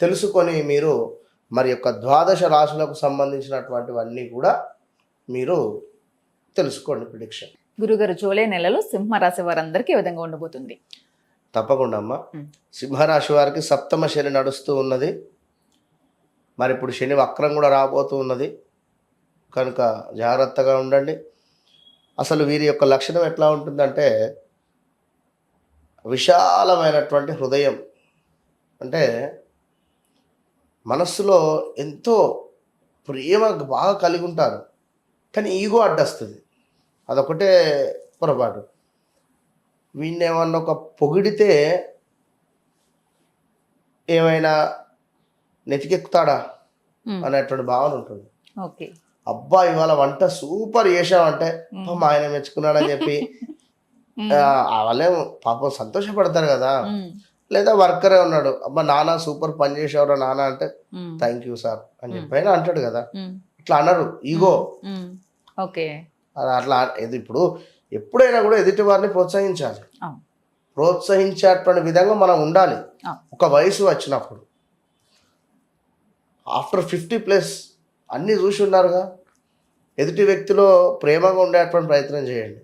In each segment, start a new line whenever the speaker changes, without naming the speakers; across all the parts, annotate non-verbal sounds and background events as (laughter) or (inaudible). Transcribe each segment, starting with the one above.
తెలుసుకొని మీరు మరి యొక్క ద్వాదశ రాశులకు సంబంధించినటువంటివన్నీ కూడా మీరు తెలుసుకోండి ప్రిడిక్షన్
గురుగారు జూలై నెలలో సింహరాశి వారందరికీ ఏ విధంగా ఉండబోతుంది.
తప్పకుండా అమ్మ. సింహరాశి వారికి సప్తమ శని నడుస్తూ ఉన్నది. మరి ఇప్పుడు శని వక్రం కూడా రాబోతూ ఉన్నది. కనుక జాగ్రత్తగా ఉండండి. అసలు వీరి యొక్క లక్షణం ఎట్లా ఉంటుందంటే విశాలమైనటువంటి హృదయం. అంటే మనస్సులో ఎంతో ప్రేమ బాగా కలిగి ఉంటారు. కానీ ఈగో అడ్డొస్తుంది. అదొకటే పొరపాటు. వీడిని ఏమన్నా ఒక పొగిడితే ఏమైనా నెతికెక్కుతాడా. అనేటువంటి భావన ఉంటుంది.
ఓకే.
అబ్బా ఇవాళ వంట సూపర్ చేసామంటే
ఉమ్.
మా ఆయన మెచ్చుకున్నాడని చెప్పి (laughs) వాళ్ళే పాపం సంతోషపడతారు కదా. లేదా వర్కరే ఉన్నాడు అబ్బా నాన్న సూపర్ పని చేసేవారు నాన్న అంటే. థ్యాంక్ యూ సార్ అని. చెప్పి అంటాడు కదా. ఇట్లా అనరు ఈగో.
ఓకే
అలా అట్లా ఇది ఇప్పుడు ఎప్పుడైనా కూడా ఎదుటి వారిని ప్రోత్సహించాలి. ప్రోత్సహించేటువంటి విధంగా మనం ఉండాలి. ఒక వయసు వచ్చినప్పుడు ఆఫ్టర్ ఫిఫ్టీ ప్లస్ అన్నీ చూసి ఉన్నారుగా ఎదుటి వ్యక్తిలో ప్రేమగా ఉండేటువంటి ప్రయత్నం చేయండి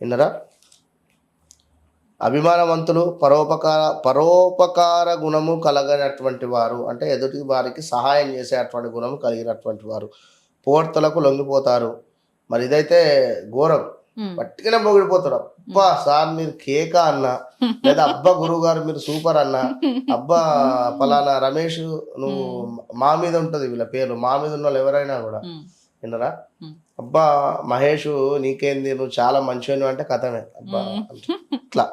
విన్నరా అభిమానవంతులు పరోపకార పరోపకార గుణము కలగనటువంటి వారు అంటే ఎదుటి వారికి సహాయం చేసేటువంటి గుణము కలిగినటువంటి వారు పోర్తలకు లొంగిపోతారు. మరి ఇదైతే ఘోరం. పట్టుకునే పొగిడిపోతాడు అబ్బా సార్ మీరు కేక అన్న లేదా అబ్బా గురువు గారు మీరు సూపర్ అన్న అబ్బా (laughs) పలానా రమేష్ నువ్వు మా మీద ఉంటది వీళ్ళ పేరు మా మీద ఉన్న వాళ్ళు ఎవరైనా కూడా. విన్నరా. అబ్బా మహేష్ నీకేంది? నువ్వు చాలా మంచివాడివి అంటే కథమే. అబ్బా ఇట్లా?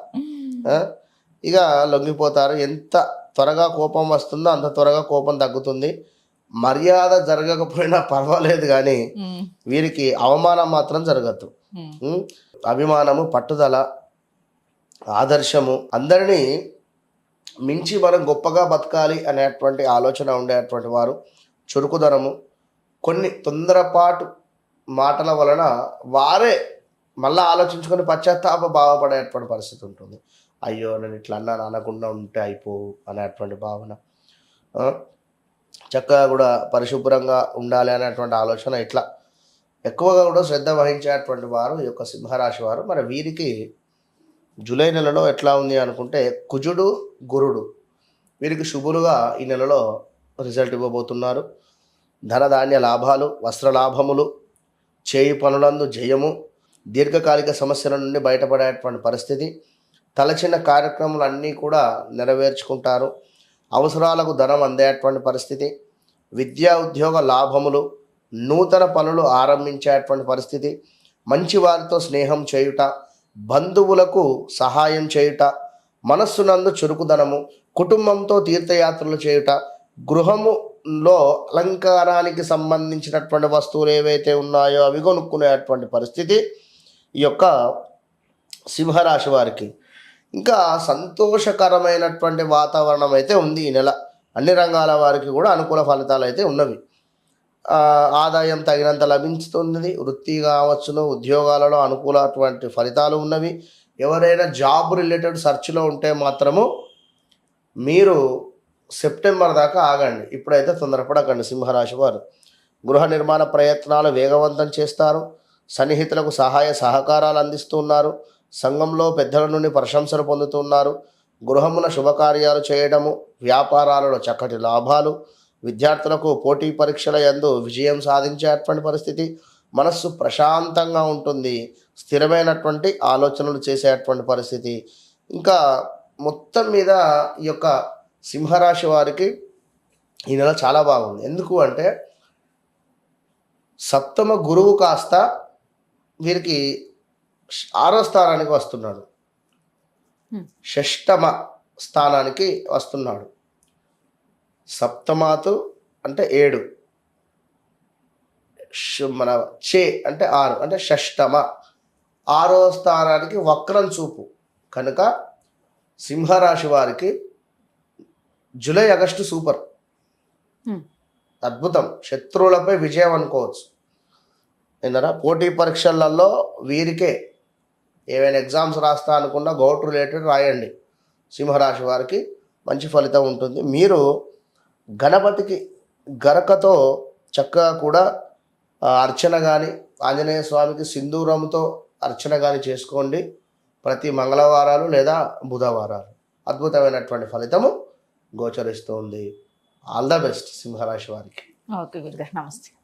ఇక లొంగిపోతారు. ఎంత త్వరగా కోపం వస్తుందో అంత త్వరగా కోపం తగ్గుతుంది. మర్యాద జరగకపోయినా పర్వాలేదు కానీ వీరికి అవమానం మాత్రం జరగదు
ఉమ్,
ఉం? అభిమానము పట్టుదల ఆదర్శము అందరినీ మించి మనం గొప్పగా బతకాలి అనేటువంటి ఆలోచన ఉండేటువంటి వారు. చురుకుదనము కొన్ని తొందరపాటు మాటల వలన వారే మళ్ళీ ఆలోచించుకొని పశ్చాత్తాప భావపడేటువంటి పరిస్థితి ఉంటుంది. అయ్యో నేను ఇట్లా అన్నా అనకుండా ఉంటే అయిపోవు అనేటువంటి భావన. చక్కగా కూడా పరిశుభ్రంగా ఉండాలి అనేటువంటి ఆలోచన ఇట్లా. ఎక్కువగా కూడా శ్రద్ధ వహించేటువంటి వారు ఈ యొక్క సింహరాశి వారు. మరి వీరికి జూలై నెలలో ఎట్లా ఉంది అనుకుంటే కుజుడు గురుడు వీరికి శుభులుగా ఈ నెలలో రిజల్ట్ ఇవ్వబోతున్నారు. ధనధాన్య లాభాలు వస్త్ర లాభములు చేయి పనులందు జయము దీర్ఘకాలిక సమస్యల నుండి బయటపడేటువంటి పరిస్థితి. తలచిన కార్యక్రమాలు అన్నీ కూడా నెరవేర్చుకుంటారు. అవసరాలకు ధనం అందేటువంటి పరిస్థితి. విద్యా ఉద్యోగ లాభములు నూతన పనులు ఆరంభించేటువంటి పరిస్థితి. మంచి వారితో స్నేహం చేయుట బంధువులకు సహాయం చేయుట మనస్సునందు చురుకుదనము కుటుంబంతో తీర్థయాత్రలు చేయుట గృహము లో అలంకారానికి సంబంధించినటువంటి వస్తువులు ఏవైతే ఉన్నాయో అవి కొనుక్కునేటువంటి పరిస్థితి ఈ యొక్క సింహరాశి వారికి. ఇంకా సంతోషకరమైనటువంటి వాతావరణం అయితే ఉంది ఈ నెల. అన్ని రంగాల వారికి కూడా అనుకూల ఫలితాలు అయితే ఉన్నవి. ఆదాయం తగినంత లభించుతుంది వృత్తి కావచ్చును ఉద్యోగాలలో అనుకూలటువంటి ఫలితాలు ఉన్నవి. ఎవరైనా జాబ్ రిలేటెడ్ సెర్చ్లో ఉంటే మాత్రము మీరు సెప్టెంబర్ దాకా ఆగండి. ఇప్పుడైతే తొందరపడకండి. సింహరాశి వారు గృహ నిర్మాణ ప్రయత్నాలు వేగవంతం చేస్తారు. సన్నిహితులకు సహాయ సహకారాలు అందిస్తున్నారు. సంఘంలో పెద్దల నుండి ప్రశంసలు పొందుతున్నారు. గృహమున శుభకార్యాలు చేయడము వ్యాపారాలలో చక్కటి లాభాలు విద్యార్థులకు పోటీ పరీక్షల యందు విజయం సాధించేటువంటి పరిస్థితి మనస్సు ప్రశాంతంగా ఉంటుంది. స్థిరమైనటువంటి ఆలోచనలు చేసేటువంటి పరిస్థితి. ఇంకా మొత్తం మీద ఈ యొక్క సింహరాశి వారికి ఈ నెల చాలా బాగుంది. ఎందుకు అంటే సప్తమ గురువు కాస్త వీరికి ఆరో స్థానానికి వస్తున్నాడు. షష్టమ స్థానానికి వస్తున్నాడు. సప్తమాతు అంటే ఏడు. మన చే అంటే ఆరు. అంటే షష్టమ. ఆరో స్థానానికి వక్రం చూపు. కనుక సింహరాశి వారికి జూలై ఆగస్టు సూపర్. అద్భుతం. శత్రువులపై విజయం అనుకోవచ్చు. ఏంటరా పోటీ పరీక్షలలో వీరికే ఏవైనా ఎగ్జామ్స్ రాస్తా అనుకున్నా గౌట్ రిలేటెడ్ రాయండి. సింహరాశి వారికి మంచి ఫలితం ఉంటుంది. మీరు గణపతికి గరకతో చక్కగా కూడా అర్చన కానీ ఆంజనేయ స్వామికి సింధూరంతో అర్చన కానీ చేసుకోండి. ప్రతి మంగళవారాలు లేదా బుధవారాలు. అద్భుతమైనటువంటి ఫలితము. గోచరిస్తుంది. ఆల్ ద బెస్ట్ సింహరాశి వారికి.
ఓకే గురుగారు నమస్తే.